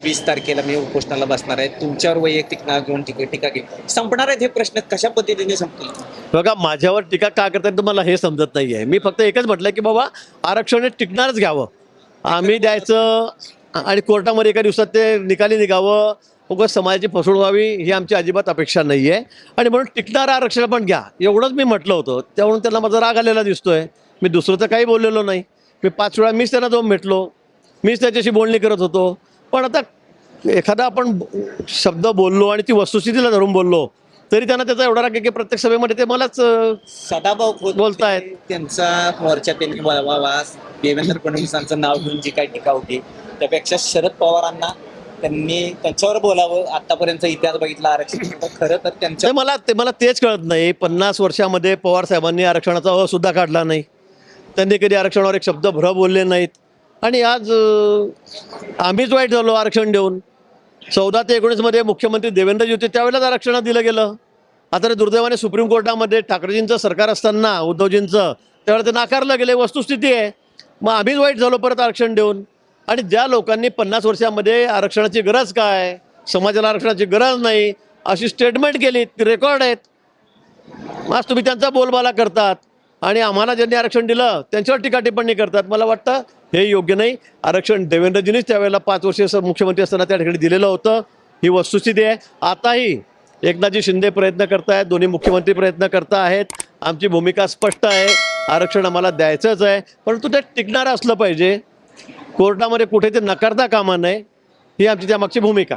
वीस तारखेला मी उपोषणाला बसणार आहे. तुमच्यावर वैयक्तिक नाव घेऊन टीका टीका घेऊन संपणार आहेत हे प्रश्न कशा पद्धतीने संपतील? बघा माझ्यावर टीका का करतात तुम्हाला हे समजत नाही आहे मी फक्त एकच म्हटलं की बाबा आरक्षण हे टिकणारच घ्यावं. आम्ही द्यायचं आणि कोर्टामध्ये एका दिवसात ते निकाली निघावं. उगाच समाजाची फसवणूक व्हावी ही आमची अजिबात अपेक्षा नाही आहे आणि म्हणून टिकणारं आरक्षण पण घ्या. एवढंच मी म्हटलं होतं. त्यावरून त्यांना माझा राग आलेला दिसतोय. मी दुसरं तर काही बोललेलो नाही. मी पाच वेळा मीच त्यांना जाऊन भेटलो. मीच त्याच्याशी बोलणी करत होतो. पण आता एखादा आपण शब्द बोललो आणि ती वस्तुस्थितीला धरून बोललो तरी त्यांना त्याचा एवढा राग की प्रत्येक सभेमध्ये ते मलाच सदाभाऊ बोलतायत. त्यांचा मोर्चा त्यांनी बोलवावा देवेंद्र फडणवीसांचं नाव घेऊन जी काही टीका होती त्यापेक्षा शरद पवारांना त्यांनी त्यांच्यावर बोलावं आतापर्यंत इतिहास बघितला आरक्षण खरं तर त्यांच्या मला ते मला तेच कळत नाही. पन्नास वर्षामध्ये पवार साहेबांनी आरक्षणाचा अ सुद्धा काढला नाही. त्यांनी कधी आरक्षणावर एक शब्द भर बोलले नाहीत. आणि आज आम्हीच वाईट झालो आरक्षण देऊन. चौदा ते एकोणीसमध्ये मुख्यमंत्री देवेंद्रजी होते त्यावेळेलाच आरक्षण दिलं गेलं. आता ते दुर्दैवाने सुप्रीम कोर्टामध्ये ठाकरेजींचं सरकार असताना उद्धवजींचं त्यावेळेला ते नाकारलं गेले वस्तुस्थिती आहे. मग आम्हीच वाईट झालो परत आरक्षण देऊन. आणि ज्या लोकांनी पन्नास वर्षामध्ये आरक्षणाची गरज काय समाजाला आरक्षणाची गरज नाही अशी स्टेटमेंट केली ती रेकॉर्ड आहेत. आज तुम्ही त्यांचा बोलबाला करतात. आणि आम्हाला ज्यांनी आरक्षण दिलं त्यांच्यावर टीका टिप्पणी करतात. मला वाटतं हे योग्य नाही. आरक्षण देवेंद्रजींनीच त्यावेळेला पाच वर्ष असं मुख्यमंत्री असताना त्या ठिकाणी दिलेलं होतं. ही वस्तुस्थिती आहे. आताही एकनाथजी शिंदे प्रयत्न करतायत. दोन्ही मुख्यमंत्री प्रयत्न करता आहेत. आमची भूमिका स्पष्ट आहे. आरक्षण आम्हाला द्यायचंच आहे. परंतु ते टिकणारं असलं पाहिजे. कोर्टामध्ये कुठे ते नकारता कामा नये. ही आमची त्यामागची भूमिका.